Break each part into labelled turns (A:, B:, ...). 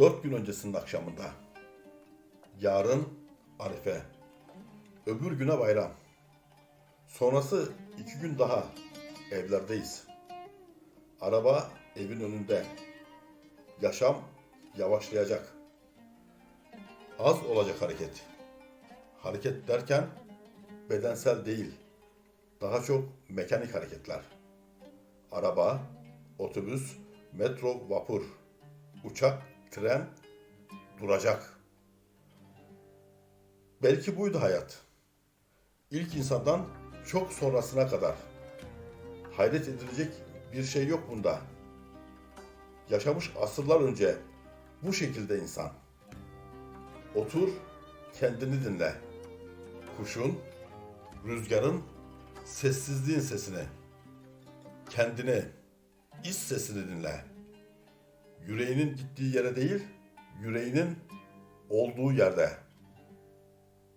A: Dört gün öncesinin akşamında. Yarın Arife. Öbür güne bayram. Sonrası iki gün daha evlerdeyiz. Araba evin önünde. Yaşam yavaşlayacak. Az olacak hareket. Hareket derken bedensel değil. Daha çok mekanik hareketler. Araba, otobüs, metro, vapur, uçak, tren duracak. Belki buydu hayat. İlk insandan çok sonrasına kadar. Hayret edilecek bir şey yok bunda. Yaşamış asırlar önce bu şekilde insan. Otur, kendini dinle. Kuşun, rüzgarın, sessizliğin sesini. Kendini, iç sesini dinle. Yüreğinin gittiği yere değil, yüreğinin olduğu yerde.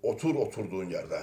A: Otur oturduğun yerde.